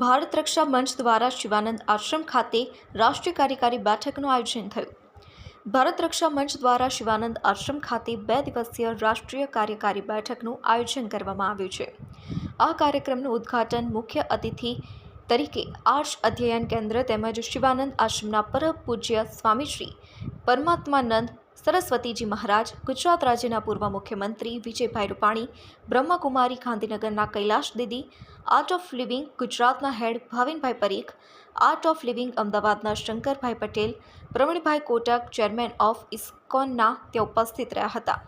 ભારત રક્ષા મંચ દ્વારા શિવાનંદ આશ્રમ ખાતે રાષ્ટ્રીય કાર્યકારી બેઠકનું આયોજન થયું. ભારત રક્ષા મંચ દ્વારા શિવાનંદ આશ્રમ ખાતે બે દિવસીય રાષ્ટ્રીય કાર્યકારી બેઠકનું આયોજન કરવામાં આવ્યું છે. આ કાર્યક્રમનું ઉદ્ઘાટન મુખ્ય અતિથિ તરીકે આર્ષ અધ્યયન કેન્દ્ર તેમજ શિવાનંદ આશ્રમના પરમ પૂજ્ય સ્વામીશ્રી પરમાત્માનંદ સરસ્વતીજી મહારાજ, ગુજરાત રાજ્યના પૂર્વ મુખ્યમંત્રી વિજયભાઈ રૂપાણી, બ્રહ્માકુમારી ગાંધીનગરના Kailash Didi Art of Living ગુજરાતના head Bhavinbhai Parikh Art of Living અમદાવાદના શંકરભાઈ પટેલ, પ્રવીણભાઈ કોટક ચેરમેન ઓફ ઇસ્કોનના ત્યાં ઉપસ્થિત રહ્યા હતા.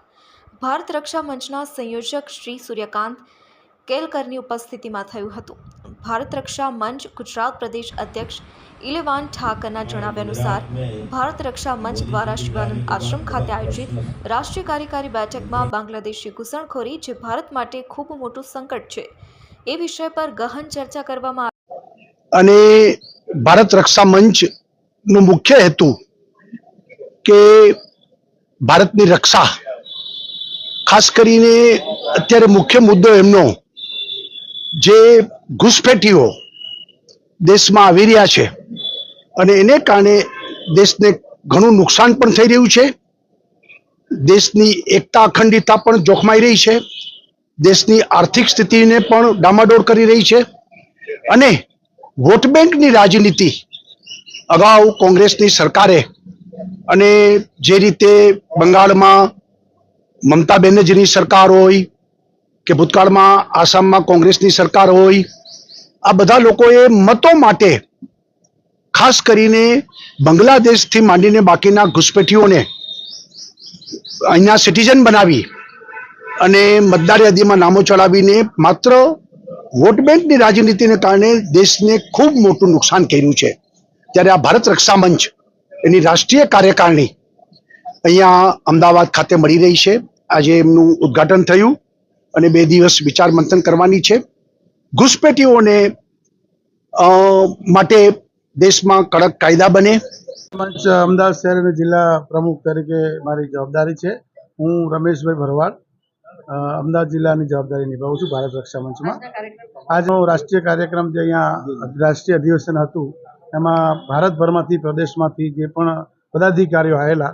ભારત રક્ષા મંચના સંયોજક શ્રી સૂર્યકાંત કેલકરની ઉપસ્થિતિમાં થયું હતું. ભારત રક્ષા મંચ ગુજરાત પ્રદેશ અધ્યક્ષ ઇલેવાન ઠાકરના જણાવ્યા અનુસાર, ભારત રક્ષા મંચ દ્વારા શિવાનંદ આશ્રમ ખાતે આયોજિત રાષ્ટ્રીય કાર્યકારી બેઠકમાં બાંગ્લાદેશી ઘૂસણખોરી જે ભારત માટે ખૂબ મોટું સંકટ છે. એ વિષય પર ગહન ચર્ચા કરવામાં અને ભારત રક્ષા મંચનો મુખ્ય હેતુ કે ભારતની રક્ષા, ખાસ કરીને અત્યારે મુખ્ય મુદ્દો એમનો જે ઘુસપેટીઓ દેશમાં આવી રહ્યા છે અને એને કારણે દેશને ઘણું નુકસાન પણ થઈ રહ્યું છે. દેશની એકતા અખંડિતતા પણ જોખમાઈ રહી છે. દેશની આર્થિક સ્થિતિને પણ ડામાડોળ કરી રહી છે. અને વોટ બેંકની રાજનીતિ અગાઉ કોંગ્રેસની સરકારે અને જે રીતે બંગાળમાં મમતા બેનર્જીની સરકાર હોય કે ભૂતકાળમાં આસામમાં કોંગ્રેસની સરકાર હોય, આ બધા લોકોએ મતો માટે ખાસ કરીને બાંગ્લાદેશથી માંડીને બાકીના ઘૂસપેઠીઓને અહીંના સિટીઝન બનાવી અને મતદાર યાદીમાં નામો ચડાવીને માત્ર વોટ બેંકની રાજનીતિને કારણે દેશને ખૂબ મોટું નુકસાન કર્યું છે. ત્યારે આ ભારત રક્ષા મંચ એની રાષ્ટ્રીય કાર્યકારિણી અહીંયા અમદાવાદ ખાતે મળી રહી છે. આજે એમનું ઉદ્ઘાટન થયું. અને બે દિવસ વિચાર મંથન કરવાની છે. ઘુસપેટીઓને માટે દેશમાં કડક કાયદા બને. અમદાવાદ શહેર અને જિલ્લા પ્રમુખ તરીકે મારી જવાબદારી છે. હું રમેશભાઈ ભરવાડ અમદાવાદ જિલ્લાની જવાબદારી નિભાવું છું ભારત રક્ષા મંચમાં. આજનો રાષ્ટ્રીય કાર્યક્રમ જે અહીંયા રાષ્ટ્રીય અધિવેશન હતું, એમાં ભારતભરમાંથી, પ્રદેશમાંથી જે પણ પદાધિકારીઓ આવેલા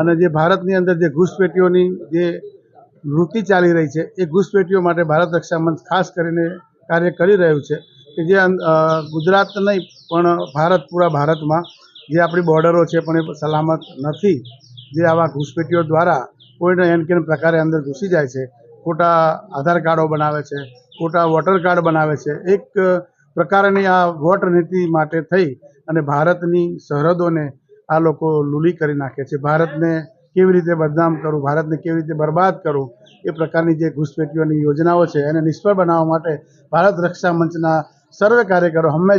અને જે ભારતની અંદર જે ઘૂસપેટીઓની જે વૃત્તિ ચાલી રહી છે. એ ઘૂસપેટીઓ માટે ભારત રક્ષા મંચ ખાસ કરીને કાર્ય કરી રહ્યું છે કે જે ગુજરાત નહીં, પણ ભારત, પૂરા ભારતમાં જે આપણી બોર્ડરો છે, પણ એ સલામત નથી. જે આવા ઘૂસપેટીઓ દ્વારા કોઈને એન કેન પ્રકારે અંદર ઘૂસી જાય છે. ખોટા આધાર કાર્ડો બનાવે છે, ખોટા વોટર કાર્ડ બનાવે છે. એક પ્રકારની આ વોટ નીતિ માટે થઈ અને ભારતની સરહદોને આ લોકો લૂલી કરી નાખે છે. ભારતને કેવી રીતે બદનામ કરવું ભારતને કેવી રીતે બરબાદ કરવું એ પ્રકારની જે ઘૂસપેટીઓની યોજનાઓ છે એને નિષ્ફળ બનાવવા માટે ભારત રક્ષા મંચના સર્વે કાર્યકરો હંમેશા